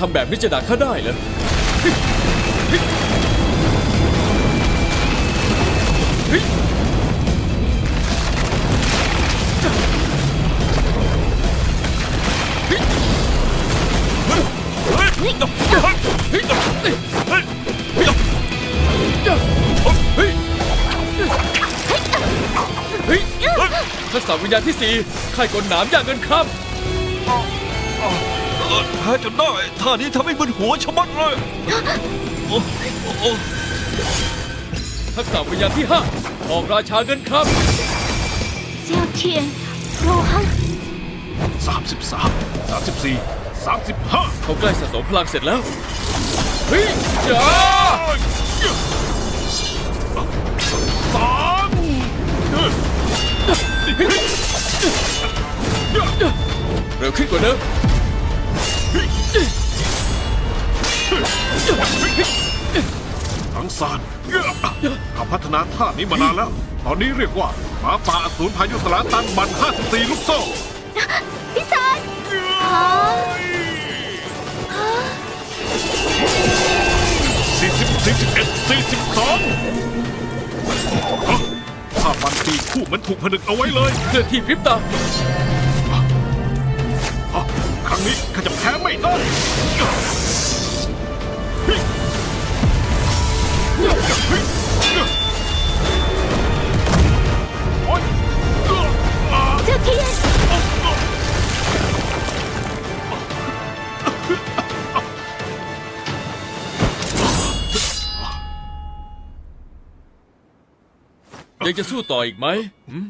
ทำแบบนี้จะด่าข้าได้เหรอเฮ้ยเฮ้ยทักษะวิญญาณที่สี่ค่ายกลหนามย่างเงินครับ เออแพ้จนได้ท่านี้ทำให้มึนหัวชะมัดเลยโอ้โอ้โอ้ทักษะวิญญาณที่ห้าออกราชาเงินครับ เซียวเทียนโรหังสามสิบสามสามสิบสี่สามสิบห้าเขาใกล้สะสมพลังเสร็จแล้วเฮ้ยจ้าสามเร็วขึ้นกว่าเดิม ทั้งซานข้าพัฒนาท่านี้มานานแล้ว ตอนนี้เรียกว่าหมาป่าอสูรพายุสลาตันมัน 54 ลูกโซ่ พี่ซานฮะ40 41 42ฮะถ้าฟันตีคู่เหมันถูกผนึกเอาไว้เลยเคลื่อนที่พริบตา ฮะ ครั้งนี้ข้าจะแพ้ไม่ได้โอ๊ยเซียวเทียนยังจะสู้ต่ออีกไหมหืม